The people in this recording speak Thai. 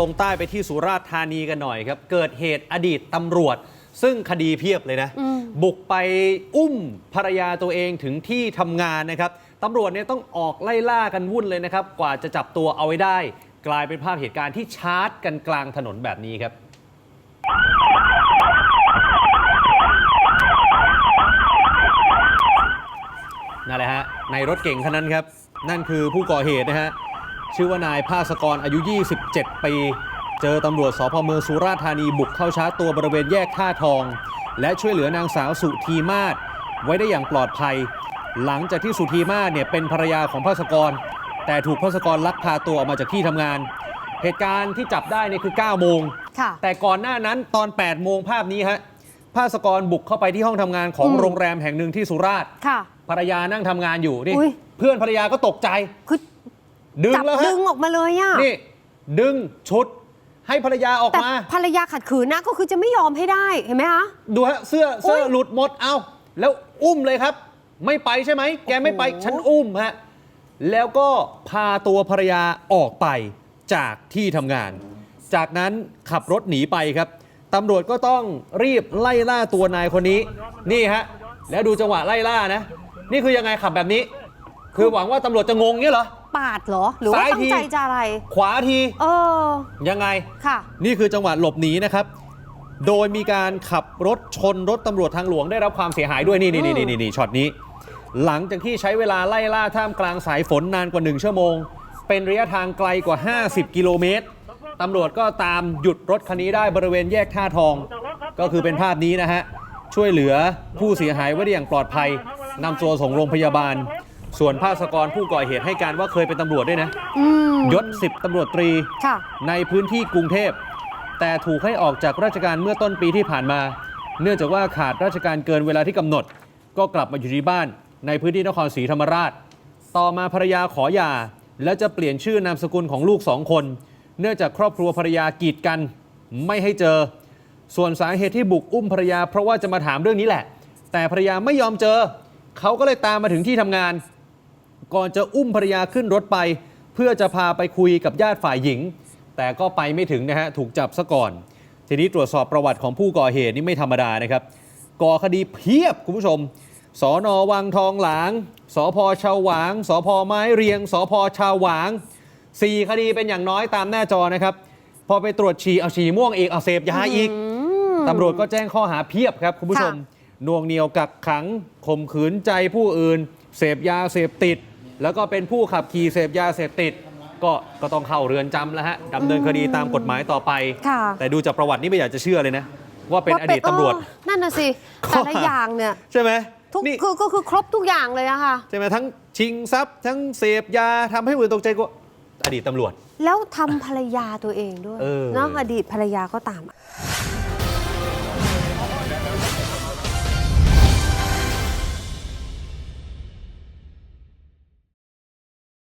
ลงใต้ไปที่สุราษฎร์ธานีกันหน่อยครับ เกิดเหตุอดีตตำรวจ ซึ่งคดีเพียบเลยนะอืมบุกไปอุ้มภรรยาตัวเองถึงที่ทำงานนะครับตำรวจเนี่ยต้องออกไล่ล่ากันวุ่นเลยนะครับ กว่าจะจับตัวเอาไว้ได้ กลายเป็นภาพเหตุการณ์ที่ชาร์จกันกลางถนนแบบนี้ครับนั่นแหละฮะในรถเก่งคันนั้นครับ นั่นคือผู้ก่อเหตุนะฮะ ชื่อว่านายภาสกรอายุ 27 ปี เจอตำรวจสพเมืองสุราษฎร์ธานีบุกเข้าชาร์จตัวบริเวณแยกท่าทอง และช่วยเหลือนางสาวสุธีมาศไว้ได้อย่างปลอดภัย หลังจากที่สุธีมาศเนี่ยเป็นภรรยาของภาสกร แต่ถูกภาสกรลักพาตัวออกมาจากที่ทำงาน เหตุการณ์ที่จับได้เนี่ยคือ9โมงค่ะแต่ก่อนหน้านั้นตอน 8 โมงภาพนี้ฮะภาสกรบุกเข้าไปที่ห้องทำงานของอืมโรงแรมแห่งหนึ่งที่สุราษฎร์ค่ะภรรยานั่งทำงานอยู่นี่อุ๊ยเพื่อนภรรยาก็ตกใจคือ ดึงจับแล้วดึฮะงออกมาเลยอะนี่ดึงชุดให้ภรรยาออกแต่มา ภรรยาขัดขืนนะก็คือจะไม่ยอมให้ได้เห็นไหมคะ ดูฮะเสื้อเสื้ออุ๊ยหลุดหมดเอา แล้วอุ้มเลยครับ ไม่ไปใช่ไหม แกไม่ไปโอ้โห ฉันอุ้มฮะแล้วก็พาตัวภรรยาออกไปจากที่ทำงาน จากนั้นขับรถหนีไปครับตำรวจก็ต้องรีบไล่ล่าตัวนายคนนี้ นี่ฮะแล้วดูจังหวะไล่ล่านะ นี่คือยังไงขับแบบนี้ คือหวังว่าตำรวจจะงงเงี้ยเหรอ ปาดเหรอ หรือว่าซ้ายตั้ทีงใจจะอะไร ขวาที เออ ยังไง ค่ะ นี่คือจังหวะหลบหนีนะครับ โดยมีการขับรถชนรถตำรวจทางหลวงได้รับความเสียหายด้วยนี่นี่นี่นี่นี่ช็อตนี้ หลังจากที่ใช้เวลาไล่ล่าท่ามกลางสายฝนนานกว่า 1 ชั่วโมง เป็นระยะทางไกลกว่า 50 กิโลเมตรตำรวจก็ตามหยุดรถคันนี้ได้บริเวณแยกท่าทอง ก็คือเป็นภาพนี้นะฮะ ช่วยเหลือผู้เสียหายไว้ได้อย่างปลอดภัยนำตัวส่งโรงพยาบาล ส่วนภาสกรผู้ก่อเหตุให้การว่าเคยเป็นตำรวจด้วยนะอืมยศ10ตำรวจตรีค่ะในพื้นที่กรุงเทพ แต่ถูกให้ออกจากราชการเมื่อต้นปีที่ผ่านมา เนื่องจากว่าขาดราชการเกินเวลาที่กำหนด ก็กลับมาอยู่ที่บ้าน ในพื้นที่นครศรีธรรมราช ต่อมาภรรยาขอหย่า และจะเปลี่ยนชื่อนามสกุลของลูกสองคน เนื่องจากครอบครัวภรรยากีดกัน ไม่ให้เจอ ส่วนสาเหตุที่บุกอุ้มภรรยา เพราะว่าจะมาถามเรื่องนี้แหละ แต่ภรรยาไม่ยอมเจอเขาก็เลยตามมาถึงที่ทำงาน ก่อนจะอุ้มภรรยาขึ้นรถไป เพื่อจะพาไปคุยกับญาติฝ่ายหญิง แต่ก็ไปไม่ถึงนะฮะถูกจับซะก่อน ทีนี้ตรวจสอบประวัติของผู้ก่อเหตุนี่ไม่ธรรมดานะครับก่อคดีเพียบคุณผู้ชมสอนอวังทองหลางสพชาวหวางสพไม้เรียงสพชาวหวางสี่คดีเป็นอย่างน้อยตามหน้าจอนะครับ พอไปตรวจฉี่เอาฉี่ม่วงอีกเอาเสพยาอีกตำรวจก็แจ้งข้อหาเพียบครับคุณผู้ชมค่ะหน่วงเหนียวกักขังข่มขืนใจผู้อื่น เสพยาเสพติด แล้วก็เป็นผู้ขับขี่เสพยาเสพติด ก็ก็ต้องเข้าเรือนจำแล้วฮะดำเนินคดีตามกฎหมายต่อไป ค่ะ แต่ดูจากประวัตินี่ไม่อยากจะเชื่อเลยนะ ว่าเป็นอดีตตำรวจ เออนั่นน่ะสิข้อแต่หาละอย่างเนี่ยใช่ไหมทุกนี่ คือก็คือครบทุกอย่างเลยอะค่ะ ใช่ไหมทั้งชิงทรัพย์ทั้งเสพยาทำให้ผู้อื่นตกใจก็อดีตตำรวจ แล้วทำภรรยาตัวเองด้วยเออ เนาะอดีตภรรยาก็ตามค